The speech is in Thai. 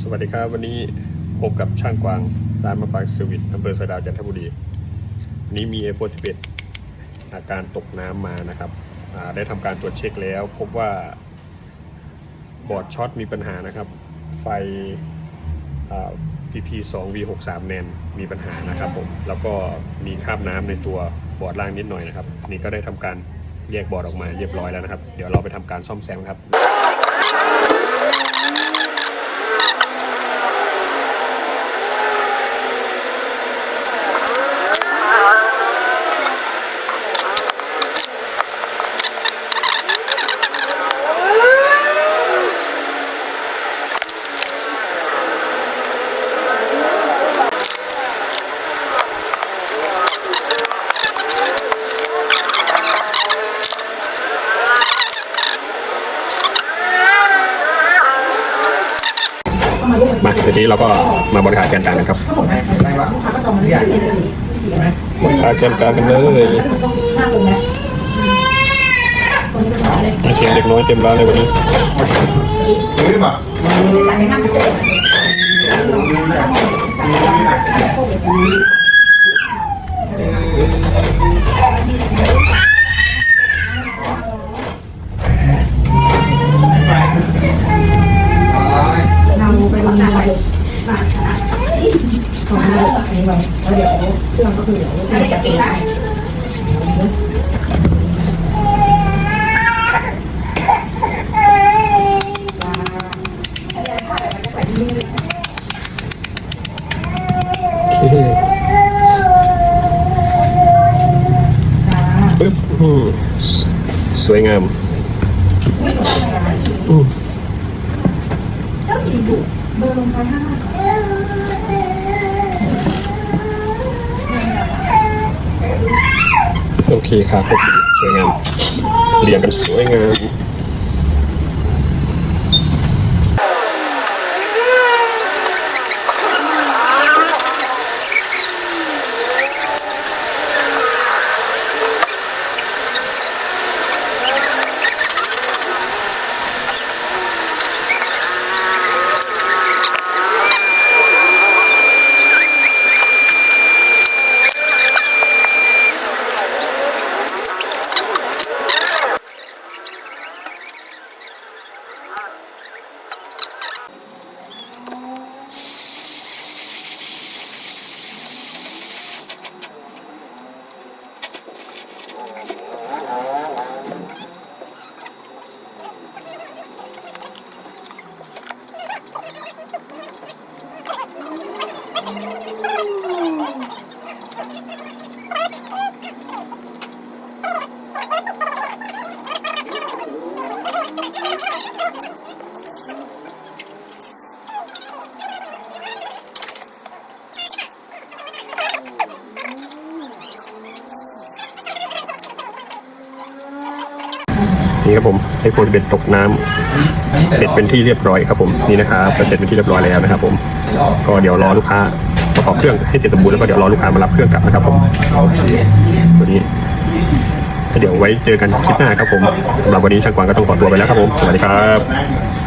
สวัสดีครับวันนี้พบกับช่างกวางร้านมะปรางสวิตอำเภอสะดาวจันทบุรีวันนี้มีเอโฟติเอาการตกน้ำมานะครับได้ทำการตรวจเช็คแล้ว พบว่าบอร์ดช็อตมีปัญหานะครับ ไฟอ่า PP2 V63 แนนมีปัญหานะครับผมแล้วก็มีคราบน้ำในตัวบอร์ดล่างนิดหน่อยนะครับ นี่ก็ได้ทำการแยกบอร์ดออกมาเรียบร้อยแล้วนะครับ เดี๋ยวเราไปทำการซ่อมแซมครับ ทีนี้เราก็มาบริหารการกลางนะครับบริหารการกลางกันเลยมาเสียงเด็กน้อยเต็มร้านเลยวันนี้ ไปดูอะไรมาชนะของเราอันนี้ไว้แล้วเดี๋ยวเครื่องก็คือเดี๋ยวเราจะเปลี่ยนโอเคปึ๊บอืมสสวยงามอืม เจ้าหญิงดุ เบอร์ลงไปห้าโอเคครับสวยงามเรียงกันสวยงาม Thank you. นี่ครับผมไอโฟนเบ็ดตกน้ำเสร็จเป็นที่เรียบร้อยครับผมนี่นะครับก็เสร็จเป็นที่เรียบร้อยแล้วนะครับ ผม ก็เดี๋ยวรอลูกค้าประกอบเครื่องให้เสร็จสมบูรณ์แล้วก็เดี๋ยวรอลูกค้ามารับเครื่องกลับนะครับ ผมตัวนี้ก็เดี๋ยวไว้เจอกันคลิปหน้าครับผมสำหรับวันนี้ช่างกวางก็ต้องขอตัวไปแล้วครับผมสวัสดีครับ